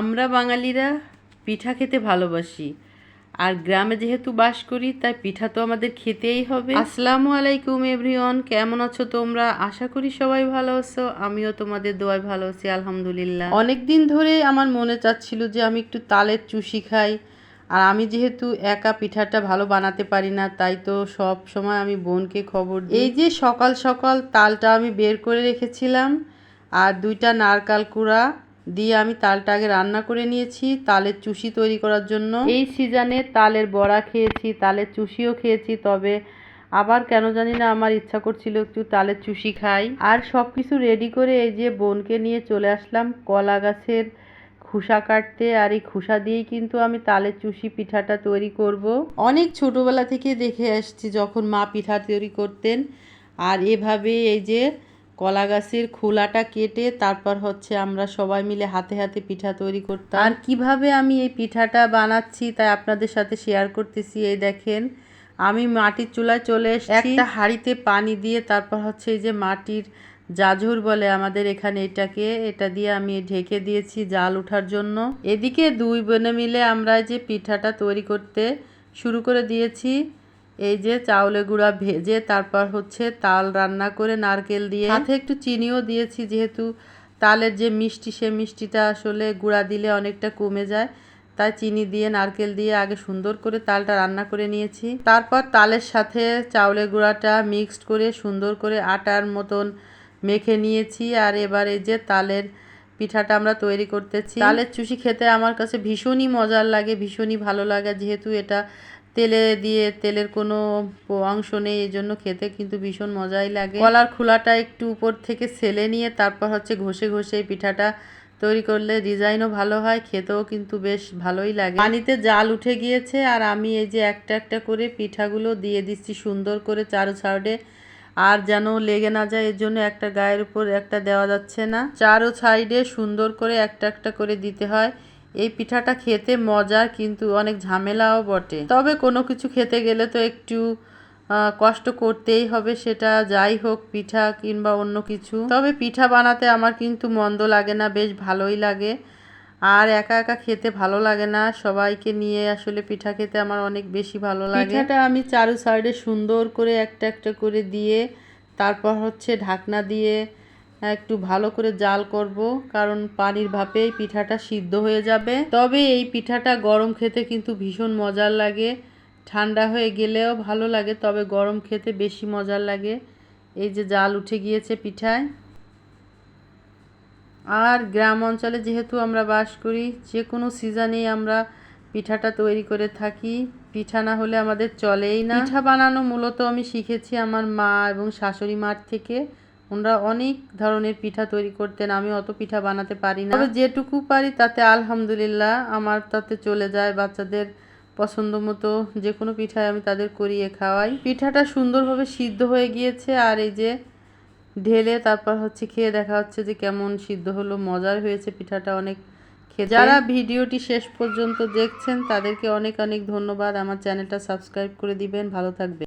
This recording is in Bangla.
আমরা বাঙালিরা পিঠা খেতে ভালোবাসি। আর গ্রামে যেহেতু বাস করি, তাই পিঠা তো আমাদের খেতেই হবে। আসসালামু আলাইকুম এভরিওয়ান, কেমন আছো তোমরা? আশা করি সবাই ভালো আছো, আমিও তোমাদের দোয়ায় ভালো আছি, আলহামদুলিল্লাহ। অনেক দিন ধরে আমার মনে চাচ্ছিল যে আমি একটু তালের চুষি খাই, আর আমি যেহেতু একা পিঠাটা ভালো বানাতে পারি না, তাই তো সব সময় আমি বোনকে খবর দিই। এই যে সকাল সকাল তালটা আমি বের করে রেখেছিলাম, আর দুইটা নারকাল কুড়া দিয়ে আমি তালটা আগে রান্না করে নিয়েছি তালের চুষি তৈরি করার জন্য। এই সিজনে তালের বড়া খেয়েছি তালের চুষিও খেয়েছি তবে আবার কেন জানি না আমার ইচ্ছা করছিল একটু তালের চুষি খাই। আর সব কিছু রেডি করে এই যে বোনকে নিয়ে চলে আসলাম কলা গাছের খুসা কাটতে আর এই খুসা দিয়েই কিন্তু আমি তালের চুষি পিঠাটা তৈরি করব। অনেক ছোটবেলা থেকে দেখে আসছি যখন মা পিঠা তৈরি করতেন আর এভাবে এই যে কলা গাছের খোলাটা কেটে তারপর হচ্ছে আমরা সবাই মিলে হাতে হাতে পিঠা তৈরি করতাম। আর কীভাবে আমি এই পিঠাটা বানাচ্ছি তাই আপনাদের সাথে শেয়ার করতেছি এই দেখেন। আমি মাটির চুলায় চলে এসেছি। একটা হাঁড়িতে পানি দিয়ে তারপর হচ্ছে এই যে মাটির জাঝুর বলে আমাদের এখানে এটাকে এটা দিয়ে আমি ঢেকে দিয়েছি জাল ওঠার জন্য। এদিকে দুই বোনে মিলে আমরা যে পিঠাটা তৈরি করতে শুরু করে দিয়েছি। এই যে চাউলে গুঁড়া ভেজে তারপর হচ্ছে তাল রান্না করে নারকেল দিয়ে। সাথে একটু চিনিও দিয়েছি যেহেতু তালের যে মিষ্টি, সে মিষ্টিটা আসলে গুঁড়া দিলে অনেকটা কমে যায়। তাই চিনি দিয়ে, নারকেল দিয়ে আগে সুন্দর করে তালটা রান্না করে নিয়েছি। তারপর তালের সাথে চাউলের গুঁড়াটা মিক্সড করে সুন্দর করে আটার মতন মেখে নিয়েছি। আর এবার এই যে তালের পিঠাটা আমরা তৈরি করতেছি। তালের চুষি খেতে আমার কাছে ভীষণই মজার লাগে, ভীষণই ভালো লাগে। যেহেতু এটা তেলে দিয়ে তেলের কোনো অংশ নেই, এই জন্য খেতে কিন্তু ভীষণ মজাই লাগে। কলার খোলাটা একটু উপর থেকে সেলে নিয়ে, তারপর হচ্ছে ঘষে ঘষে পিঠাটা তৈরি করলে ডিজাইনও ভালো হয়, খেতেও কিন্তু বেশ ভালোই লাগে। পানিতে জাল উঠে গিয়েছে আর আমি এই যে একটা একটা করে পিঠাগুলো দিয়ে দিচ্ছি সুন্দর করে চারো সাইডে আর যেন লেগে না যায়, এর জন্য একটা গায়ের উপর একটা দেওয়া যাচ্ছে না। চারো সাইডে সুন্দর করে একটা একটা করে দিতে হয়। এই পিঠাটা খেতে মজার কিন্তু অনেক ঝামেলাও বটে। তবে কোনো কিছু খেতে গেলে তো একটু কষ্ট করতেই হবে সেটা। যাই হোক, পিঠা কিংবা অন্য কিছু। তবে পিঠা বানাতে আমার কিন্তু মন্দ লাগে না, বেশ ভালোই লাগে। আর একা একা খেতে ভালো লাগে না। সবাইকে নিয়ে আসলে পিঠা খেতে আমার অনেক বেশি ভালো লাগে। পিঠাটা আমি চারু সাইডে সুন্দর করে একটা একটা করে দিয়ে, তারপর হচ্ছে ঢাকনা দিয়ে একটু ভালো করে জাল করব, কারণ পানির ভাপেই পিঠাটা সিদ্ধ হয়ে যাবে। তবে এই পিঠাটা গরম খেতে কিন্তু ভীষণ মজার লাগে। ঠান্ডা হয়ে গেলেও ভালো লাগে, তবে গরম খেতে বেশি মজার লাগে। এই যে জাল উঠে গিয়েছে পিঠায়। আর গ্রাম অঞ্চলে যেহেতু আমরা বাস করি যে কোনো সিজনেই আমরা পিঠাটা তৈরি করে থাকি। পিঠা না হলে আমাদের চলেই না। পিঠা বানানো মূলত আমি শিখেছি আমার মা এবং শাশুড়ি মার থেকে। ওনারা অনেক ধরনের পিঠা তৈরি করতেন, আমি অত পিঠা বানাতে পারি না। তবে যেটুকু পারি তাতে আলহামদুলিল্লাহ আমার তাতে চলে যায় বাচ্চাদের পছন্দ মতো। যে কোনো পিঠায় আমি তাদের করিয়ে খাওয়াই। পিঠাটা সুন্দরভাবে সিদ্ধ হয়ে গিয়েছে আর এই যে ঢেলে তারপর হচ্ছে খেয়ে দেখা হচ্ছে যে কেমন সিদ্ধ হলো, মজার হয়েছে পিঠাটা অনেক খেয়ে যারা ভিডিওটি শেষ পর্যন্ত দেখছেন তাদেরকে অনেক অনেক ধন্যবাদ। আমার চ্যানেলটা সাবস্ক্রাইব করে দিবেন। ভালো থাকবে